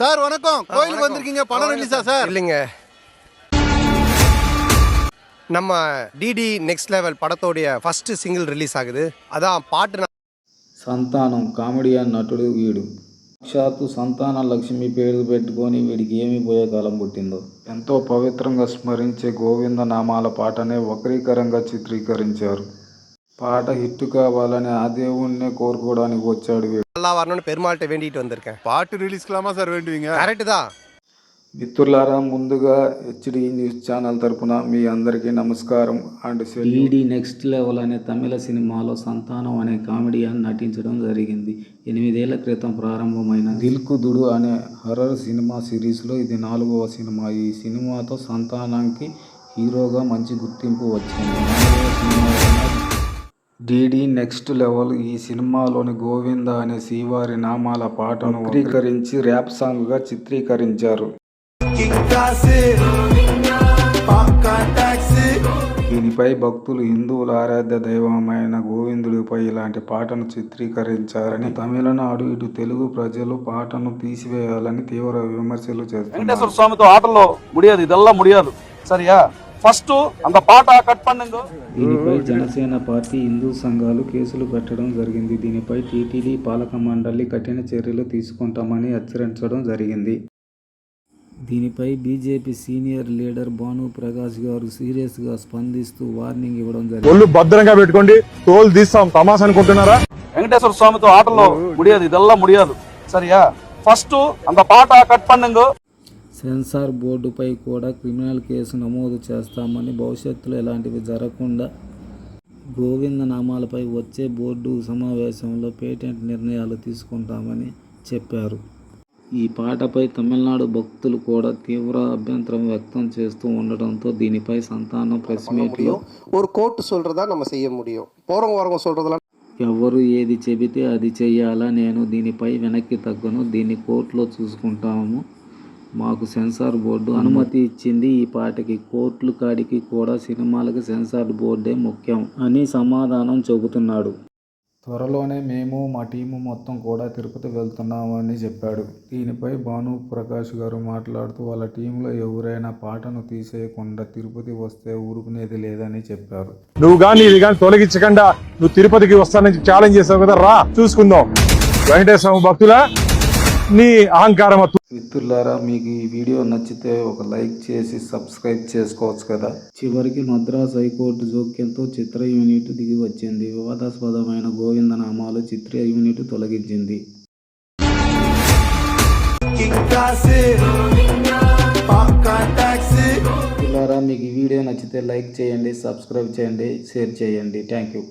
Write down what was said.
Sir வணக்கம் கோயிலுக்கு வந்திருக்கீங்க படம் ரிலீஸா சார் இல்லைங்க நம்ம டிடி நெக்ஸ்ட் லெவல் படத்தோடைய ஃபர்ஸ்ட் சிங்கிள் ரிலீஸ் ஆகுது அதான் பாட்டு நான் సంతానం కామెడియన్ నటుడు వీడు సాక్షాత్తు సంతాన లక్ష్మి పేరు పెట్టుకొని వీడికి ఏమి పోయే కాలం పుట్టిందో ఎంతో పవిత్రంగా స్మరించే గోవింద నామాల పాటనే వక్రీకరంగా చిత్రీకరించారు పాట హిట్ కావాలని ఆ దేవుణ్ణే కోరుకోవడానికి వచ్చాడు వీడు நல்லா வரணும்னு பெருமாள்கிட்ட வேண்டிட்டு வந்திருக்கேன் பாட்டு ரிலீஸ்க்கலாமா சார் வேண்டுவீங்க கரெக்டு தான் మిత్రులారా ముందుగా హెచ్డి న్యూస్ ఛానల్ తరపున మీ అందరికీ నమస్కారం అండ్ ఈడీ నెక్స్ట్ లెవెల్ అనే తమిళ సినిమాలో సంతానం అనే కామెడియన్ నటించడం జరిగింది ఎనిమిదేళ్ల క్రితం ప్రారంభమైన దిల్కుదుడు అనే హర్రర్ సినిమా సిరీస్లో ఇది నాలుగవ సినిమా ఈ సినిమాతో సంతానానికి హీరోగా మంచి గుర్తింపు వచ్చింది నాలుగవ సినిమా అయిన డీడీ నెక్స్ట్ లెవెల్ ఈ సినిమాలోని గోవింద అనే శ్రీవారి నామాల పాటను వక్రీకరించి ర్యాప్ సాంగ్గా చిత్రీకరించారు. దీనిపై భక్తులు హిందువుల ఆరాధ్య దైవమైన గోవిందుడిపై ఇలాంటి పాటను చిత్రీకరించారని తమిళనాడు ఇటు తెలుగు ప్రజలు పాటను తీసివేయాలని తీవ్ర విమర్శలు చేస్తున్నారు. స్వామితో ఆటలో ముడియదు ఇదల్లా ముడియదు. సరియా ఫస్ట్ అంత పాట కట్ పండుగ దీనిపై జనసేన పార్టీ హిందూ సంఘాలు కేసులు పెట్టడం జరిగింది. దీనిపై టీటీడీ పాలక మండలి కఠిన చర్యలు తీసుకుంటామని హెచ్చరించడం జరిగింది. దీనిపై BJP senior leader Bhanu Prakash గారు సీరియస్గా స్పందిస్తూ వార్నింగ్ ఇవ్వడం జరిగింది. భద్రంగా పెట్టుకోండి. తోలు తీస్తాం. తమాష అనుకుంటున్నారా? వెంకటేశ్వర స్వామితో ఆటలో ముడియదు. ఇదల్లా ముడియదు. సరియా? ఫస్ట్ అంత పాట కట్ పండుగ సెన్సార్ బోర్డుపై కూడా క్రిమినల్ కేసు నమోదు చేస్తామని భవిష్యత్తులో ఇలాంటివి జరగకుండా గోవింద నామాలపై వచ్చే బోర్డు సమావేశంలో పేటెంట్ నిర్ణయాలు తీసుకుంటామని చెప్పారు ఈ పాటపై తమిళనాడు భక్తులు కూడా తీవ్ర అభ్యంతరం వ్యక్తం చేస్తూ ఉండడంతో దీనిపై సంతానం ప్రెస్ మీట్లో ஒரு கோர்ட்டு சொல்றதா நம்ம செய்ய முடியும் போறவங்க வரவங்க சொல்றதெல்லாம் ఎవరు ఏది చెబితే అది చెయ్యాలా నేను దీనిపై వెనక్కి తగ్గను దీన్ని కోర్టులో చూసుకుంటాము మాకు సెన్సార్ బోర్డు అనుమతి ఇచ్చింది. ఈ పాటకి కోర్టులు కాడికి కూడా సినిమాలకి సెన్సార్ బోర్డే ముఖ్యం అని సమాధానం చెబుతున్నాడు. త్వరలోనే మేము మా టీము మొత్తం కూడా తిరుపతి వెళ్తున్నామని చెప్పాడు. దీనిపై భాను ప్రకాష్ గారు మాట్లాడుతూ వాళ్ళ టీంలో ఎవరైనా పాటను తీసేయకుండా తిరుపతి వస్తే ఊరుకునేది లేదని చెప్పారు. నువ్వు కానీ ఇది కానీ తొలగించకుండా నువ్వు తిరుపతికి వస్తానని ఛాలెంజ్ చేసావు కదా రా. చూసుకుందాం. వెంకటేశ్వర భక్తుల? నీ అహంకారం మిత్రులారా మీకు ఈ వీడియో నచ్చితే ఒక లైక్ చేసి సబ్స్క్రైబ్ చేసుకోవచ్చు కదా. చివరికి మద్రాస్ హైకోర్టు జోక్యంతో చిత్ర యూనిట్ దిగి వచ్చింది. వివాదాస్పదమైన గోవింద నామాలు చిత్ర యూనిట్ తొలగించింది. మిత్రులారా మీకు ఈ వీడియో నచ్చితే లైక్ చేయండి సబ్స్క్రైబ్ చేయండి షేర్ చేయండి. Thank you.